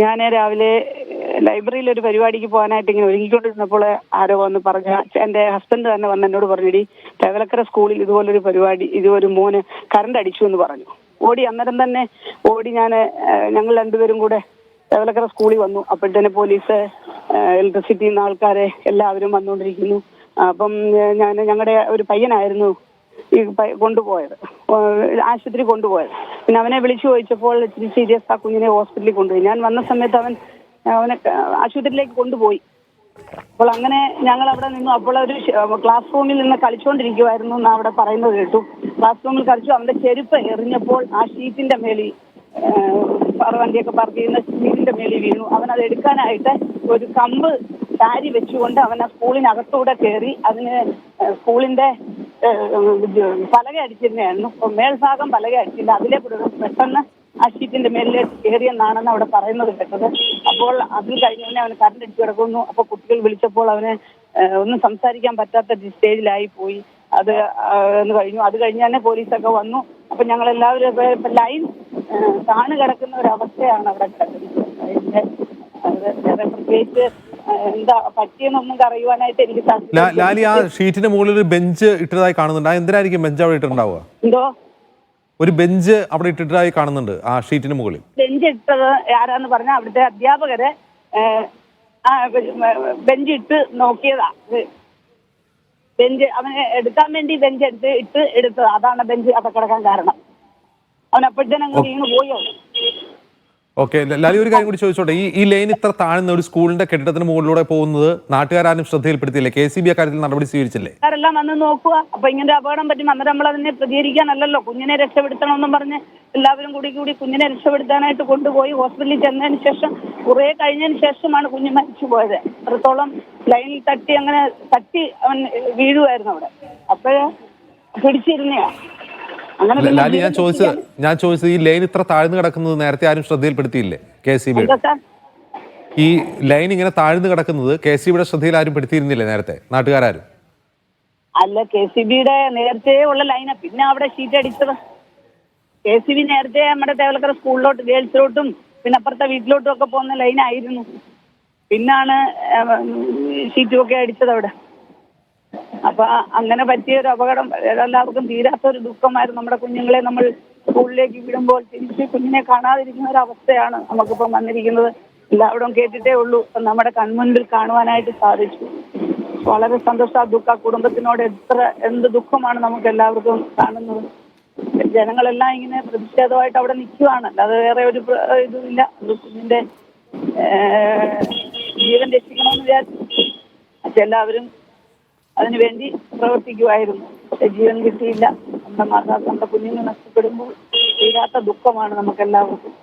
ഞാൻ രാവിലെ ലൈബ്രറിയിൽ ഒരു പരിപാടിക്ക് പോകാനായിട്ട് ഇങ്ങനെ ഒരുങ്ങിക്കൊണ്ടിരുന്നപ്പോൾ ആരോ വന്ന് പറഞ്ഞ എന്റെ ഹസ്ബൻഡ് തന്നെ വന്ന് എന്നോട് പറഞ്ഞിടി തേവലക്കര സ്കൂളിൽ ഇതുപോലൊരു പരിപാടി ഇതുപോലെ മോന് കറണ്ട് അടിച്ചു എന്ന് പറഞ്ഞു. ഓടി അന്നേരം തന്നെ ഓടി ഞാൻ ഞങ്ങൾ രണ്ടുപേരും കൂടെ തേവലക്കര സ്കൂളിൽ വന്നു. അപ്പോഴത്തേനെ പോലീസ് ഇലക്ട്രിസിറ്റി നിന്ന് ആൾക്കാരെ എല്ലാവരും വന്നുകൊണ്ടിരിക്കുന്നു. അപ്പം ഞാൻ ഞങ്ങളുടെ ഒരു പയ്യനായിരുന്നു ഈ കൊണ്ടുപോയത് ആശുപത്രി കൊണ്ടുപോയത്. പിന്നെ അവനെ വിളിച്ചു ചോദിച്ചപ്പോൾ ഇച്ചിരി സീരിയസ് ആ കുഞ്ഞിനെ ഹോസ്പിറ്റലിൽ കൊണ്ടുപോയി. ഞാൻ വന്ന സമയത്ത് അവൻ അവനെ ആശുപത്രിയിലേക്ക് കൊണ്ടുപോയി. അപ്പോൾ അങ്ങനെ ഞങ്ങൾ അവിടെ നിന്നു. അപ്പോൾ ഒരു ക്ലാസ് റൂമിൽ നിന്ന് കളിച്ചുകൊണ്ടിരിക്കുമായിരുന്നു എന്ന് അവിടെ പറയുന്നത് കേട്ടു. ക്ലാസ് റൂമിൽ കളിച്ചു. അവന്റെ ചെരുപ്പ് എറിഞ്ഞപ്പോൾ ആ ഷീറ്റിന്റെ മേളി വണ്ടിയൊക്കെ പാർക്ക് ചെയ്യുന്ന ഷീറ്റിന്റെ മേളിൽ വീണു. അവൻ അത് എടുക്കാനായിട്ട് ഒരു കമ്പ് താരി വെച്ചുകൊണ്ട് അവൻ ആ സ്കൂളിനകത്തൂടെ കയറി അതിന് സ്കൂളിന്റെ പലക അടിച്ചിരുന്നതായിരുന്നു. അപ്പോൾ മേൽഭാഗം പലക അടിച്ചില്ല. അതിലെ പെട്ടെന്ന് ആ ഷീറ്റിന്റെ മേലിലേക്ക് കയറിയെന്നാണെന്ന് അവിടെ പറയുന്നത് കേട്ടത്. അപ്പോൾ അതിൽ കഴിഞ്ഞ അവന് കറണ്ട് അടിച്ചു കിടക്കുന്നു. അപ്പോൾ കുട്ടികൾ വിളിച്ചപ്പോൾ അവന് ഒന്നും സംസാരിക്കാൻ പറ്റാത്ത സ്റ്റേജിലായി പോയി. അത് എന്ന് കഴിഞ്ഞു. അത് കഴിഞ്ഞ് തന്നെ പോലീസൊക്കെ വന്നു. അപ്പൊ ഞങ്ങൾ എല്ലാവരും ലൈൻ താണു കിടക്കുന്ന ഒരു അവസ്ഥയാണ് അവിടെ കിടക്കുന്നത് അത് പ്രത്യേകിച്ച് എന്താ പറ്റിയെന്നൊന്നും അറിയുവാനായിട്ട് എനിക്ക് സാധിക്കും ലാലി ആ ഷീറ്റിന്റെ ഷീറ്റിന് മുകളിൽ ഒരു ബെഞ്ച് ഇട്ടതായി കാണുന്നുണ്ട്. ആ എന്തിനായിരിക്കും ബെഞ്ച് അവിടെ ഇട്ടിട്ടുണ്ടാവുക? എന്തോ? ഒരു ബെഞ്ച് അവിടെ ഇട്ടിട്ടതായി കാണുന്നുണ്ട് ആ ഷീറ്റിന് മുകളിൽ. ബെഞ്ച് ഇട്ടത് ആരാന്ന് പറഞ്ഞാൽ അവിടുത്തെ അധ്യാപകര് ബെഞ്ച് ഇട്ട് നോക്കിയതാ. ബെഞ്ച് അവന് എടുക്കാൻ വേണ്ടി ബെഞ്ച് എടുത്ത് ഇട്ട് എടുത്തത്. അതാണ് ബെഞ്ച് അവിടെ കിടക്കാൻ കാരണം. അവൻ അപ്പോഴത്തേനും അങ്ങ് വീണ് പോയി ഓക്കെ ലാലി ഒരു കാര്യം കൂടി ചോദിച്ചോട്ടെ? ഈ ഈ ലൈൻ ഇത്ര താഴ്ന്ന ഒരു സ്കൂളിന്റെ കെട്ടിടത്തിന് മുകളിലൂടെ പോകുന്നത് നാട്ടുകാരും ശ്രദ്ധയിൽപ്പെടുത്തിയില്ലേ? കെ സി ബി അക്കാര്യത്തിൽ നടപടി സ്വീകരിച്ചില്ലേ? സാറെല്ലാം വന്ന് നോക്കുക. അപ്പൊ ഇങ്ങനെ അപകടം പറ്റും അന്നേരം നമ്മൾ അതിനെ പ്രതികരിക്കാനല്ലല്ലോ. കുഞ്ഞിനെ രക്ഷപ്പെടുത്തണമെന്നും പറഞ്ഞ് എല്ലാവരും കൂടി കൂടി കുഞ്ഞിനെ രക്ഷപ്പെടുത്താനായിട്ട് കൊണ്ടുപോയി ഹോസ്പിറ്റലിൽ ചെന്നതിന് ശേഷം കുറെ കഴിഞ്ഞതിന് ശേഷമാണ് കുഞ്ഞ് മരിച്ചു പോയത്. അത്രത്തോളം ലൈനിൽ തട്ടി അങ്ങനെ തട്ടി അവൻ വീഴുമായിരുന്നു അവിടെ. അപ്പോഴ് പിടിച്ചിരുന്നയാ. ലാലി ഞാൻ ചോദിച്ചത് ഞാൻ ചോദിച്ചത് ഈ ലൈൻ ഇത്ര താഴ്ന്നു കിടക്കുന്നത് നേരത്തെ ആരും ശ്രദ്ധയിൽപ്പെടുത്തിയില്ലേ കെ സി ബി ഈ ലൈൻ ഇങ്ങനെ താഴ്ന്നു കിടക്കുന്നത് കെ സി ബിയുടെ ശ്രദ്ധയിൽ ആരും പെടുത്തിയിരുന്നില്ലേ നേരത്തെ? നാട്ടുകാരും അല്ല കെ സി ബിയുടെ നേരത്തെ ഉള്ള ലൈനാ. പിന്നെ അവിടെ ഷീറ്റ് അടിച്ചത്. കെ സി ബി നേരത്തെ നമ്മുടെ തേവലക്കര സ്കൂളിലോട്ട് ഗേൾസിലോട്ടും പിന്നെ അപ്പുറത്തെ വീട്ടിലോട്ടും ഒക്കെ പോകുന്ന ലൈനായിരുന്നു. പിന്നാണ് ഷീറ്റും ഒക്കെ അടിച്ചത് അവിടെ. അപ്പൊ അങ്ങനെ പറ്റിയ ഒരു അപകടം എല്ലാവർക്കും തീരാത്ത ഒരു ദുഃഖമായിരുന്നു. നമ്മുടെ കുഞ്ഞുങ്ങളെ നമ്മൾ സ്കൂളിലേക്ക് വിടുമ്പോൾ തിരിച്ച് കുഞ്ഞിനെ കാണാതിരിക്കുന്ന ഒരു അവസ്ഥയാണ് നമുക്കിപ്പം വന്നിരിക്കുന്നത്. എല്ലാവരും കേട്ടിട്ടേ ഉള്ളൂ. നമ്മുടെ കൺമുൻപിൽ കാണുവാനായിട്ട് സാധിച്ചു. വളരെ സന്തോഷ ദുഃഖ. കുടുംബത്തിനോട് എത്ര എന്ത് ദുഃഖമാണ് നമുക്ക് എല്ലാവർക്കും കാണുന്നത്. ജനങ്ങളെല്ലാം ഇങ്ങനെ പ്രതിഷേധമായിട്ട് അവിടെ നിൽക്കുവാണ്. അല്ലാതെ വേറെ ഒരു ഇതുമില്ല. കുഞ്ഞിന്റെ ജീവൻ രക്ഷിക്കണമെന്ന് വിചാരിച്ചു. മറ്റെല്ലാവരും അതിനുവേണ്ടി പ്രവർത്തിക്കുമായിരുന്നു ജീവൻ കിട്ടിയില്ല. നമ്മുടെ മാതാപിതാക്കളുടെ കുഞ്ഞുങ്ങൾ നഷ്ടപ്പെടുമ്പോൾ തീരാത്ത ദുഃഖമാണ് നമുക്ക് എല്ലാവർക്കും